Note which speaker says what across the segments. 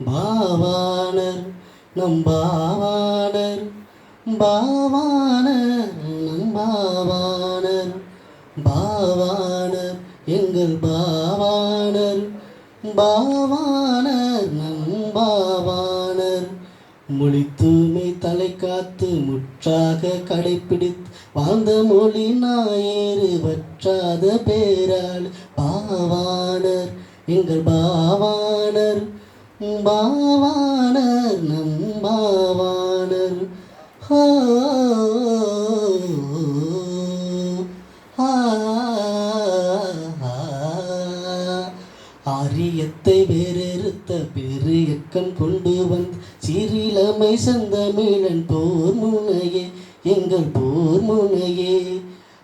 Speaker 1: பாவானர் நம் பாவானர் பாவானர் நம் பாவானர் பாவானர் எங்கள் பாவானர் பாவானர் நம் பாவானர் மொழி தூய்மை தலை காத்து முற்றாக கடைப்பிடித்து வாழ்ந்த மொழி நாயேறு வற்றாத பேரால் பாவானர் எங்கள் பாவானர் பாவானர் நம் பாவானர் ஹோ ஆரியத்தை வேறறுத்த பெரு இயக்கம் கொண்டு வந்து சிறிலமை சந்தமிழன் போர் முனையே எங்கள் போர் முனையே.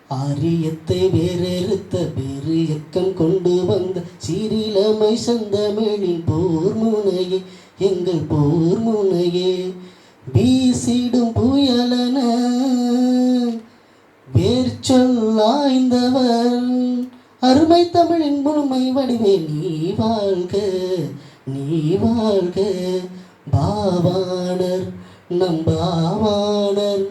Speaker 1: ஆரியத்தை வேறறுத்த பெரு இயக்கம் கொண்டு வந்த சிறிலமை சந்தமிழின் போர் முனையே எங்கள் போர் முனையே. வீசிடும் புயலன வேர் சொல்லாய்ந்தவர் அருமை தமிழின் முழுமை வடிவே நீ வாழ்க நீ வாழ்க. பாவானர் நம் பாவானர்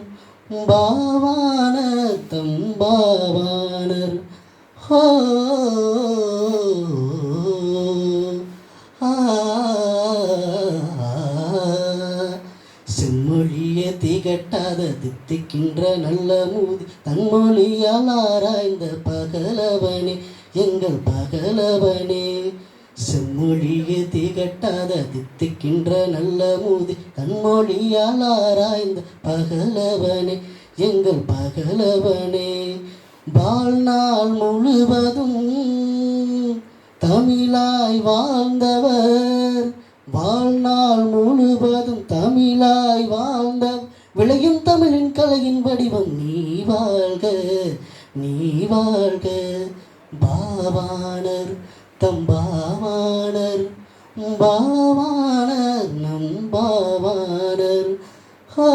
Speaker 1: பாவாணர் தம் பாவானர் ஹோ செம்மொழிய திகட்டாத தித்திக்கின்ற நல்ல மூதி தன்மொழியால் ஆராய்ந்த பகலவனே எங்கள் பகலவனே. செம்மொழிய திகட்டாத தித்திக்கின்ற நல்ல மூதி தன்மொழியால் ஆராய்ந்த பகலவனே எங்கள் பகலவனே. வாழ்நாள் முழுவதும் தமிழாய் வாழ்ந்தவர். வாழ்நாள் முழுவதும் தமிழாய் வாழ்ந்த விளையும் தமிழின் கலையின் வடிவம் நீ வாழ்க நீ வாழ்க. பாவானர் தம்பாவானர் பாவாணர் பாவாணர் நம் பாவாணர் ஹோ